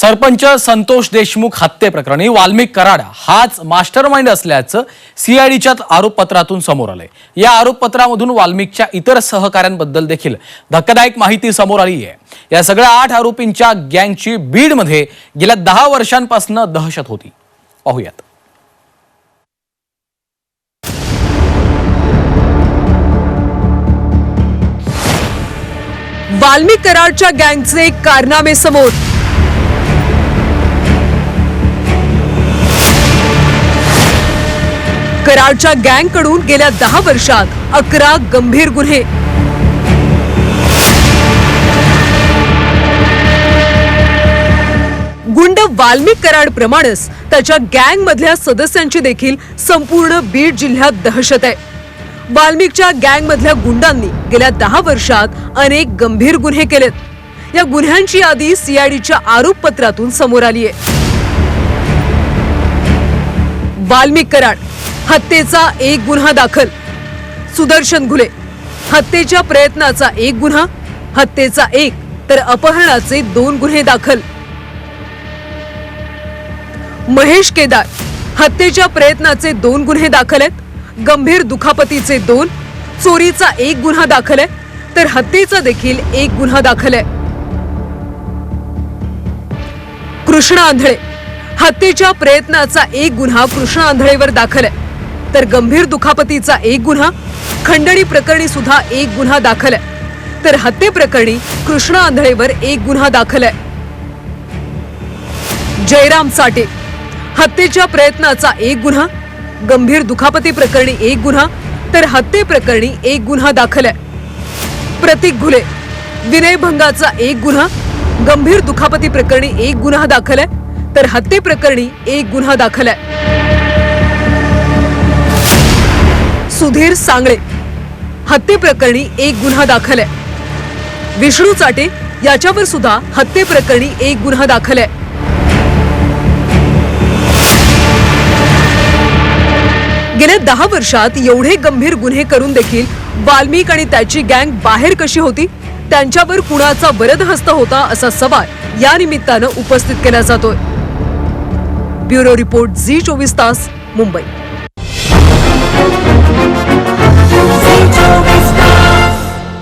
सरपंच संतोष देशमुख हत्येप्रकरणी वाल्मिक कराड हाच master mind असल्याचं सीआयडीच्या आरोपपत्रातून समोर आलंय. या आरोपपत्रामधून वाल्मिकच्या इतर सहकाऱ्यांबद्दल देखील धक्कादायक माहिती समोर आली आहे या सगळ्या आठ आरोपींच्या गँगची बीडमध्ये गेल्या दहा वर्षांपासून दहशत होती. पाहूयात. वाल्मिक कराडच्या गँगचे कारनामे समोर. कराडच्या गँगकडून गेल्या दहा वर्षात अकरा गंभीर गुन्हे. गुंड वाल्मिक कराड प्रमाणेच त्याच्या गँग मधल्या सदस्यांची देखील संपूर्ण बीड जिल्ह्यात दहशत आहे. वाल्मिकच्या गँग मधल्या गुंडांनी गेल्या दहा वर्षात अनेक गंभीर गुन्हे केलेत. या गुन्ह्यांची यादी सीआयडीच्या आरोपपत्रातून समोर आली आहे वाल्मिक कराड हत्येचा एक गुन्हा दाखल. सुदर्शन घुले. हत्येच्या प्रयत्नाचा एक गुन्हा हत्येचा एक तर अपहरणाचे दोन गुन्हे दाखल. महेश केदार. हत्येच्या प्रयत्नाचे दोन गुन्हे दाखल आहेत. गंभीर दुखापतीचे दोन चोरीचा एक गुन्हा दाखल आहे. तर हत्येचा देखील एक गुन्हा दाखल आहे. कृष्णा आंधळे. हत्येच्या प्रयत्नाचा एक गुन्हा कृष्णा आंधळेवर दाखल आहे. तर गंभीर दुखापतीचा एक गुन्हा खंडणी प्रकरणी सुद्धा एक गुन्हा दाखल आहे. तर हत्येप्रकरणी कृष्णा आंधळेवर एक गुन्हा दाखल आहे. जयराम साठे हत्येच्या प्रयत्नाचा एक गुन्हा गंभीर दुखापती प्रकरणी एक गुन्हा तर हत्येप्रकरणी एक गुन्हा दाखल आहे. प्रतीक घुले विनयभंगाचा एक गुन्हा गंभीर दुखापती प्रकरणी एक गुन्हा दाखल आहे. तर हत्येप्रकरणी एक गुन्हा दाखल आहे. सुधीर सांगळे. हत्येप्रकरणी एक गुन्हा दाखल आहे विष्णू चाटे याच्यावर सुद्धा हत्येप्रकरणी एक गुन्हा दाखल आहे गेल्या दहा वर्षात एवढे गंभीर गुन्हे करून देखील वाल्मिक आणि त्याची गँग बाहेर कशी होती? त्यांच्यावर कुणाचा वरद हस्त होता असा सवाल या निमित्तानं उपस्थित केला जातोय. ब्युरो रिपोर्ट झी चोवीस तास मुंबई.